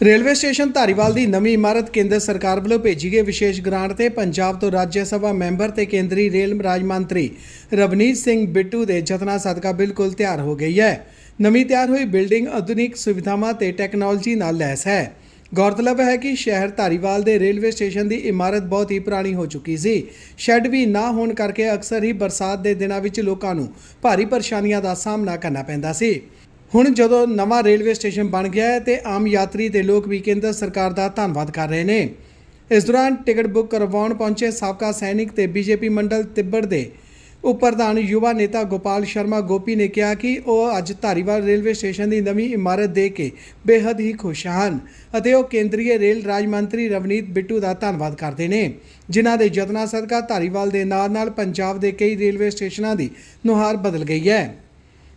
Railway station Dhariwal ਦੀ ਨਵੀਂ ਇਮਾਰਤ ਕੇਂਦਰ ਸਰਕਾਰ ਵੱਲੋਂ ਭੇਜੀ ਗਈ ਵਿਸ਼ੇਸ਼ ਗ੍ਰਾਂਟ ਤੇ ਪੰਜਾਬ ਤੋਂ ਰਾਜ ਸਭਾ ਮੈਂਬਰ ਤੇ ਕੇਂਦਰੀ ਰੇਲ ਰਾਜ ਮੰਤਰੀ ਰਵਨੀਤ ਸਿੰਘ ਬਿੱਟੂ ਦੇ ਯਤਨਾਂ ਸਦਕਾ ਬਿਲਕੁਲ ਤਿਆਰ ਹੋ ਗਈ ਹੈ। ਨਵੀਂ ਤਿਆਰ ਹੋਈ ਬਿਲਡਿੰਗ ਆਧੁਨਿਕ ਸੁਵਿਧਾਵਾਂ ਤੇ ਟੈਕਨੋਲੋਜੀ ਨਾਲ ਲੈਸ ਹੈ। ਗੌਰਤਲਬ ਹੈ ਕਿ ਸ਼ਹਿਰ ਧਾਰੀਵਾਲ ਦੇ ਰੇਲਵੇ ਸਟੇਸ਼ਨ ਦੀ ਇਮਾਰਤ ਬਹੁਤ ਹੀ ਪੁਰਾਣੀ ਹੋ ਚੁੱਕੀ ਸੀ। ਸ਼ੈੱਡ ਵੀ ਨਾ ਹੋਣ ਕਰਕੇ ਅਕਸਰ ਹੀ ਬਰਸਾਤ ਦੇ ਦਿਨਾਂ ਵਿੱਚ ਲੋਕਾਂ ਨੂੰ ਭਾਰੀ ਪਰੇਸ਼ਾਨੀਆਂ ਦਾ ਸਾਹਮਣਾ ਕਰਨਾ ਪੈਂਦਾ ਸੀ। ਹੁਣ ਜਦੋਂ ਨਵਾਂ ਰੇਲਵੇ ਸਟੇਸ਼ਨ ਬਣ ਗਿਆ ਹੈ ਤੇ ਆਮ ਯਾਤਰੀ ਤੇ ਲੋਕ ਵੀ ਕੇਂਦਰ ਸਰਕਾਰ ਦਾ ਧੰਨਵਾਦ ਕਰ ਰਹੇ ਨੇ। ਇਸ ਦੌਰਾਨ ਟਿਕਟ ਬੁੱਕ ਕਰਵਾਉਣ ਪਹੁੰਚੇ ਸਾਬਕਾ ਸੈਨਿਕ ਤੇ ਬੀਜੇਪੀ ਮੰਡਲ ਤਿੱਬੜ ਦੇ ਉਪ ਪ੍ਰਧਾਨ ਯੁਵਾ ਨੇਤਾ ਗੋਪਾਲ ਸ਼ਰਮਾ ਗੋਪੀ ਨੇ ਕਿਹਾ ਕਿ ਉਹ ਅੱਜ ਧਾਰੀਵਾਲ ਰੇਲਵੇ ਸਟੇਸ਼ਨ ਦੀ ਨਵੀਂ ਇਮਾਰਤ ਦੇਖ ਕੇ ਬੇहद ਹੀ ਖੁਸ਼ ਹਨ ਅਤੇ ਉਹ ਕੇਂਦਰੀ ਰੇਲ ਰਾਜ ਮੰਤਰੀ ਰਵਨੀਤ ਬਿੱਟੂ ਦਾ ਧੰਨਵਾਦ ਕਰਦੇ ਨੇ, ਜਿਨ੍ਹਾਂ ਦੇ ਯਤਨਾਂ ਸਦਕਾ ਧਾਰੀਵਾਲ ਦੇ ਨਾਲ-ਨਾਲ ਪੰਜਾਬ ਦੇ ਕਈ ਰੇਲਵੇ ਸਟੇਸ਼ਨਾਂ ਦੀ ਨੁਹਾਰ ਬਦਲ ਗਈ ਹੈ।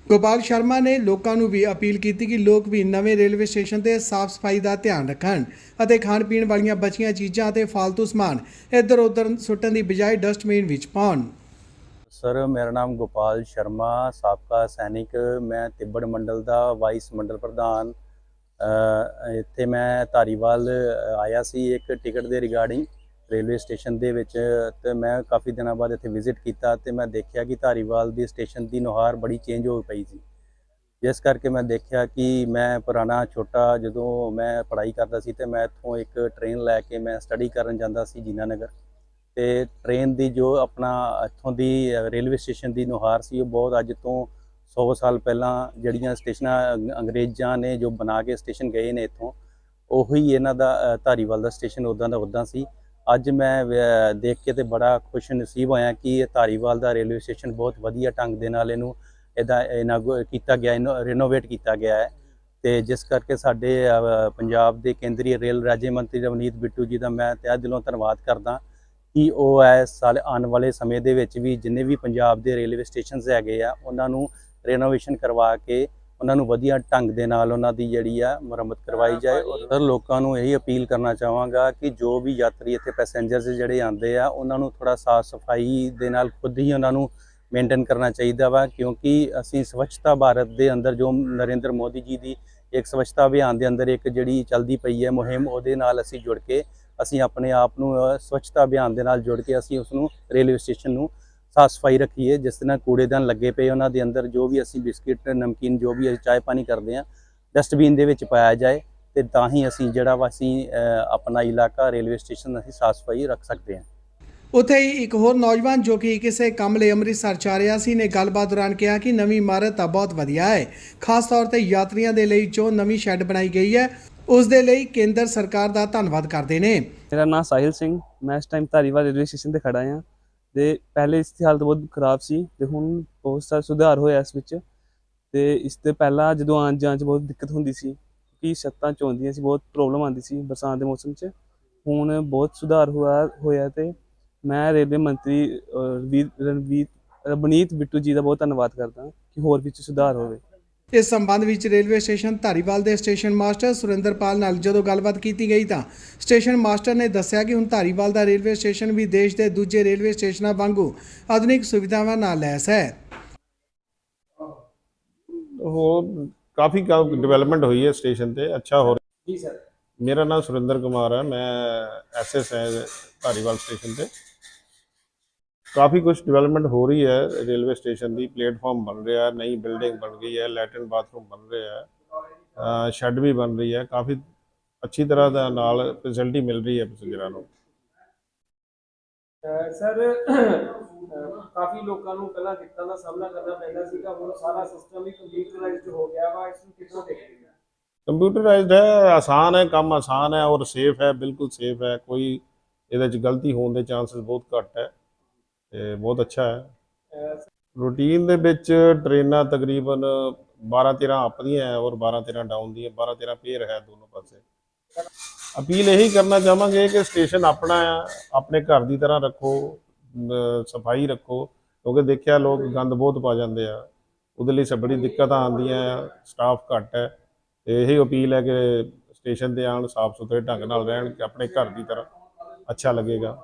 ਗੋਪਾਲ ਸ਼ਰਮਾ ਨੇ ਲੋਕਾਂ ਨੂੰ ਵੀ ਅਪੀਲ ਕੀਤੀ ਕਿ ਲੋਕ ਵੀ ਨਵੇਂ ਰੇਲਵੇ ਸਟੇਸ਼ਨ ਤੇ ਸਾਫ਼ ਸਫ਼ਾਈ ਦਾ ਧਿਆਨ ਰੱਖਣ ਅਤੇ ਖਾਣ ਪੀਣ ਵਾਲੀਆਂ ਬਚੀਆਂ ਚੀਜ਼ਾਂ ਅਤੇ ਫालतू ਸਮਾਨ ਇੱਧਰ ਉੱਧਰ ਸੁੱਟਣ ਦੀ ਬਜਾਏ ਡਸਟਬਿਨ ਵਿੱਚ ਪਾਉਣ। ਸਰ, ਮੇਰਾ ਨਾਮ ਗੋਪਾਲ ਸ਼ਰਮਾ, ਸਾਬਕਾ ਸੈਨਿਕ। ਮੈਂ ਤਿੱਬੜ ਮੰਡਲ ਦਾ ਵਾਈਸ ਮੰਡਲ ਪ੍ਰਧਾਨ। ਇੱਥੇ ਮੈਂ ਧਾਰੀਵਾਲ ਆਇਆ ਸੀ ਇੱਕ ਟਿਕਟ ਦੇ ਰਿਗਾਰਡਿੰਗ। ਰੇਲਵੇ ਸਟੇਸ਼ਨ ਦੇ ਵਿੱਚ ਤੇ ਮੈਂ ਕਾਫੀ ਦਿਨਾਂ ਬਾਅਦ ਇੱਥੇ ਵਿਜ਼ਿਟ ਕੀਤਾ ਤੇ ਮੈਂ ਦੇਖਿਆ ਕਿ ਧਾਰੀਵਾਲ ਦੀ ਸਟੇਸ਼ਨ ਦੀ ਨੁਹਾਰ ਬੜੀ ਚੇਂਜ ਹੋ ਪਈ ਸੀ। ਜਿਸ ਕਰਕੇ ਮੈਂ ਦੇਖਿਆ ਕਿ ਮੈਂ ਪੁਰਾਣਾ ਛੋਟਾ ਜਦੋਂ ਮੈਂ ਪੜ੍ਹਾਈ ਕਰਦਾ ਸੀ ਤੇ ਮੈਂ ਇੱਥੋਂ ਇੱਕ ਟ੍ਰੇਨ ਲੈ ਕੇ ਮੈਂ ਸਟੱਡੀ ਕਰਨ ਜਾਂਦਾ ਸੀ ਜੀਨਾ ਨਗਰ ਤੇ ਟ੍ਰੇਨ ਦੀ ਜੋ ਆਪਣਾ ਇੱਥੋਂ ਦੀ ਰੇਲਵੇ ਸਟੇਸ਼ਨ ਦੀ ਨੁਹਾਰ ਸੀ ਉਹ ਬਹੁਤ ਅੱਜ ਤੋਂ 100 ਸਾਲ ਪਹਿਲਾਂ ਜਿਹੜੀਆਂ ਸਟੇਸ਼ਨਾਂ ਅੰਗਰੇਜ਼ਾਂ ਨੇ ਜੋ ਬਣਾ ਕੇ ਸਟੇਸ਼ਨ ਗਏ ਨੇ ਇੱਥੋਂ, ਉਹੀ ਇਹਨਾਂ ਦਾ ਧਾਰੀਵਾਲ ਦਾ ਸਟੇਸ਼ਨ ਉਦਾਂ ਦਾ ਉਦਾਂ ਸੀ। ਅੱਜ ਮੈਂ ਦੇਖ ਕੇ ਤੇ ਬੜਾ ਖੁਸ਼ ਨਸੀਬ ਹੋਇਆ ਕਿ ਇਹ ਧਾਰੀਵਾਲ ਦਾ ਰੇਲਵੇ ਸਟੇਸ਼ਨ ਬਹੁਤ ਵਧੀਆ ਢੰਗ ਦੇ ਨਾਲ ਇਹਨੂੰ ਇਹਦਾ ਇਨਾਗੋ ਕੀਤਾ ਗਿਆ, ਇਹਨੂੰ ਰਿਨੋਵੇਟ ਕੀਤਾ ਗਿਆ ਹੈ। ਤੇ ਜਿਸ ਕਰਕੇ ਸਾਡੇ ਪੰਜਾਬ ਦੇ ਕੇਂਦਰੀ ਰੇਲ ਰਾਜ ਮੰਤਰੀ ਰਵਨੀਤ ਬਿੱਟੂ ਜੀ ਦਾ ਮੈਂ ਤਹਿ ਦਿਲੋਂ ਧੰਨਵਾਦ ਕਰਦਾ ਕਿ ਉਹ ਇਸ ਸਾਲ ਆਉਣ ਵਾਲੇ ਸਮੇਂ ਦੇ ਵਿੱਚ ਵੀ ਜਿੰਨੇ ਵੀ ਪੰਜਾਬ ਦੇ ਰੇਲਵੇ ਸਟੇਸ਼ਨਸ ਹੈਗੇ ਆ, ਉਹਨਾਂ ਨੂੰ ਰੈਨੋਵੇਸ਼ਨ ਕਰਵਾ ਕੇ ਉਹਨਾਂ ਨੂੰ ਵਧੀਆ ਢੰਗ ਦੇ ਨਾਲ ਉਹਨਾਂ ਦੀ ਜਿਹੜੀ ਆ ਮੁਰੰਮਤ ਕਰਵਾਈ ਜਾਏ ਔਰ ਸਰ ਲੋਕਾਂ ਨੂੰ ਇਹੀ ਅਪੀਲ ਕਰਨਾ ਚਾਹਾਂਗਾ ਕਿ ਜੋ ਵੀ ਯਾਤਰੀ ਇੱਥੇ ਪੈਸੇਂਜਰਸ ਜਿਹੜੇ ਆਉਂਦੇ ਆ ਉਹਨਾਂ ਨੂੰ ਥੋੜਾ ਸਾਫ਼ ਸਫ਼ਾਈ ਦੇ ਨਾਲ ਖੁਦ ਹੀ ਉਹਨਾਂ ਨੂੰ ਮੇਨਟੇਨ ਕਰਨਾ ਚਾਹੀਦਾ ਵਾ ਕਿਉਂਕਿ ਅਸੀਂ ਸਵੱਛਤਾ ਭਾਰਤ ਦੇ ਅੰਦਰ ਜੋ ਨਰਿੰਦਰ ਮੋਦੀ ਜੀ ਦੀ ਇੱਕ ਸਵੱਛਤਾ ਅਭਿਆਨ ਦੇ ਅੰਦਰ ਇੱਕ ਜਿਹੜੀ ਚੱਲਦੀ ਪਈ ਹੈ ਮੁਹਿੰਮ ਉਹਦੇ ਨਾਲ ਅਸੀਂ ਜੁੜ ਕੇ ਅਸੀਂ ਆਪਣੇ ਆਪ ਨੂੰ ਸਵੱਛਤਾ ਅਭਿਆਨ ਦੇ ਨਾਲ ਜੁੜ ਕੇ ਅਸੀਂ ਉਸ ਨੂੰ ਰੇਲਵੇ ਸਟੇਸ਼ਨ ਨੂੰ ਸਾਫ਼ ਸਫ਼ਾਈ ਰੱਖੀਏ ਜਿਸ ਤਰ੍ਹਾਂ ਕੂੜੇਦਾਨ ਲੱਗੇ ਪਏ ਉਹਨਾਂ ਦੇ ਅੰਦਰ ਜੋ ਵੀ ਅਸੀਂ ਬਿਸਕਿਟ ਨਮਕੀਨ ਜੋ ਵੀ ਅਸੀਂ ਚਾਹ ਪਾਣੀ ਕਰਦੇ ਆ ਡਸਟਬਿਨ ਦੇ ਵਿੱਚ ਪਾਇਆ ਜਾਏ ਤੇ ਤਾਂ ਹੀ ਅਸੀਂ ਜਿਹੜਾ ਵਾ ਅਸੀਂ ਆਪਣਾ ਇਲਾਕਾ ਰੇਲਵੇ ਸਟੇਸ਼ਨ ਅਸੀਂ ਸਾਫ਼ ਸਫ਼ਾਈ ਰੱਖ ਸਕਦੇ ਹਾਂ। ਉੱਥੇ ਹੀ ਇੱਕ ਹੋਰ ਨੌਜਵਾਨ ਜੋ ਕਿ ਕਿਸੇ ਕੰਮ ਲਈ ਅੰਮ੍ਰਿਤਸਰ ਜਾ ਰਿਹਾ ਸੀ ਨੇ ਗੱਲਬਾਤ ਦੌਰਾਨ ਕਿਹਾ ਕਿ ਨਵੀਂ ਇਮਾਰਤ ਤਾਂ ਬਹੁਤ ਵਧੀਆ ਹੈ। ਖਾਸ ਤੌਰ ਤੇ ਯਾਤਰੀਆਂ ਦੇ ਲਈ ਜੋ ਨਵੀਂ ਸ਼ੈੱਡ ਬਣਾਈ ਗਈ ਹੈ ਉਸ ਦੇ ਲਈ ਕੇਂਦਰ ਸਰਕਾਰ ਦਾ ਧੰਨਵਾਦ ਕਰਦੇ ਨੇ। ਮੇਰਾ ਨਾਮ ਸਾਹਿਲ ਸਿੰਘ ਮੈਂ ਇਸ ਟਾਈਮ ਧਾਰੀਵਾਲ ਰੇਲਵੇ ਸਟੇਸ਼ਨ ਤੇ ਖੜਾ ਹਾਂ। ਤੇ ਪਹਿਲੇ ਇਸ ਦੀ ਹਾਲਤ ਬਹੁਤ ਖਰਾਬ ਸੀ ਤੇ ਹੁਣ ਬਹੁਤ ਸਾਰਾ ਸੁਧਾਰ ਹੋਇਆ ਇਸ ਵਿੱਚ ਤੇ ਇਸ 'ਤੇ ਪਹਿਲਾਂ ਜਦੋਂ ਆਉਣ ਜਾਣ 'ਚ ਬਹੁਤ ਦਿੱਕਤ ਹੁੰਦੀ ਸੀ ਕਿ ਛੱਤਾਂ ਚੋਂਦੀਆਂ ਸੀ, ਬਹੁਤ ਪ੍ਰੋਬਲਮ ਆਉਂਦੀ ਸੀ ਬਰਸਾਤ ਦੇ ਮੌਸਮ 'ਚ। ਹੁਣ ਬਹੁਤ ਸੁਧਾਰ ਹੋਇਆ ਹੋਇਆ ਤੇ ਮੈਂ ਰੇਲਵੇ ਮੰਤਰੀ ਰਣਵੀਰ ਰਣਵੀਰ, ਰਵਨੀਤ ਬਿੱਟੂ ਜੀ ਦਾ ਬਹੁਤ ਧੰਨਵਾਦ ਕਰਦਾ ਕਿ ਹੋਰ ਵਿੱਚ ਸੁਧਾਰ ਹੋਵੇ। ਇਸ ਸੰਬੰਧ ਵਿੱਚ ਰੇਲਵੇ ਸਟੇਸ਼ਨ ਧਾਰੀਵਾਲ ਦੇ ਸਟੇਸ਼ਨ ਮਾਸਟਰ ਸੁਰਿੰਦਰਪਾਲ ਨਾਲ ਜਦੋਂ ਗੱਲਬਾਤ ਕੀਤੀ ਗਈ ਤਾਂ ਸਟੇਸ਼ਨ ਮਾਸਟਰ ਨੇ ਦੱਸਿਆ ਕਿ ਹੁਣ ਧਾਰੀਵਾਲ ਦਾ ਰੇਲਵੇ ਸਟੇਸ਼ਨ ਵੀ ਦੇਸ਼ ਦੇ ਦੂਜੇ ਰੇਲਵੇ ਸਟੇਸ਼ਨਾਂ ਵਾਂਗੂ ਆਧੁਨਿਕ ਸੁਵਿਧਾਵਾਂ ਨਾਲ ਲੈਸ ਹੈ। ਉਹ ਕਾਫੀ ਡਿਵੈਲਪਮੈਂਟ ਹੋਈ ਹੈ ਸਟੇਸ਼ਨ ਤੇ ਅੱਛਾ ਹੋ ਰਿਹਾ। ਜੀ ਸਰ। ਮੇਰਾ ਨਾਮ ਸੁਰਿੰਦਰ ਕੁਮਾਰ ਹੈ ਮੈਂ ਐਸਐਸ ਹੈ ਧਾਰੀਵਾਲ ਸਟੇਸ਼ਨ ਤੇ। ਕਾਫੀ ਕੁਝ ਡਿਵੈਲਪਮੈਂਟ ਹੋ ਰਹੀ ਹੈ ਰੇਲਵੇ ਸਟੇਸ਼ਨ ਦੀ ਪਲੇਟਫਾਰਮ ਬਣ ਰਿਹਾ ਹੈ ਨਈ ਬਿਲਡਿੰਗ ਬਣ ਗਈ ਹੈ ਲੈਟਰਨ ਬਾਥਰੂਮ ਬਣ ਰਿਹਾ ਹੈ ਸ਼ੈੱਡ ਵੀ ਬਣ ਰਹੀ ਹੈ ਕਾਫੀ ਅੱਛੀ ਤਰ੍ਹਾਂ ਦਾ ਨਾਲ ਫੈਸਿਲਿਟੀ ਮਿਲ ਰਹੀ ਹੈ ਪੈਸੇਂਜਰਾਂ ਨੂੰ। ਸਰ ਕਾਫੀ ਲੋਕਾਂ ਨੂੰ ਪਹਿਲਾਂ ਦਿੱਕਤਾਂ ਦਾ ਸਾਹਮਣਾ ਕਰਨਾ ਪੈਂਦਾ ਸੀਗਾ ਹੁਣ ਸਾਰਾ ਸਿਸਟਮ ਹੀ ਕੰਪਿਊਟਰਾਈਜ਼ਡ ਹੋ ਗਿਆ ਵਾ ਇਸ ਨੂੰ ਕਿੱਥੋਂ ਦੇਖਦੇ ਕੰਪਿਊਟਰਾਈਜ਼ਡ ਹੈ ਆਸਾਨ ਹੈ ਕੰਮ ਆਸਾਨ ਹੈ ਔਰ ਸੇਫ ਹੈ ਬਿਲਕੁਲ ਸੇਫ ਹੈ ਕੋਈ ਇਹਦੇ ਚ ਗਲਤੀ ਹੋਣ ਦੇ ਚਾਂਸਸ ਬਹੁਤ ਘੱਟ ਹੈ। ਤੇ ਬਹੁਤ ਅੱਛਾ ਹੈ। ਰੂਟੀਨ ਦੇ ਵਿੱਚ ਟ੍ਰੇਨਾਂ ਤਕਰੀਬਨ 12 13 ਅਪ ਦੀਆਂ ਹੈ ਔਰ 12 13 ਡਾਊਨ ਦੀਆਂ 12 13 ਪੇਅਰ ਹੈ ਦੋਨੋਂ ਪਾਸੇ। ਅਪੀਲ ਇਹੀ ਕਰਨਾ ਚਾਹਾਂਗੇ ਕਿ ਸਟੇਸ਼ਨ ਆਪਣਾ ਆ ਆਪਣੇ ਘਰ ਦੀ ਤਰ੍ਹਾਂ ਰੱਖੋ ਸਫ਼ਾਈ ਰੱਖੋ, ਕਿਉਂਕਿ ਦੇਖਿਆ ਲੋਕ ਗੰਦ ਬਹੁਤ ਪਾ ਜਾਂਦੇ ਆ। ਉਹਦੇ ਲਈ ਸਭ ਬੜੀ ਦਿੱਕਤਾਂ ਆਉਂਦੀਆਂ ਆ ਸਟਾਫ ਘੱਟ ਹੈ। ਤੇ ਇਹੀ ਅਪੀਲ ਹੈ ਕਿ ਸਟੇਸ਼ਨ ਤੇ ਆਉਣ ਸਾਫ਼ ਸੁਥਰੇ ਢੰਗ ਨਾਲ ਰਹਿਣ, ਕਿ ਆਪਣੇ ਘਰ ਦੀ ਤਰ੍ਹਾਂ ਅੱਛਾ ਲੱਗੇਗਾ।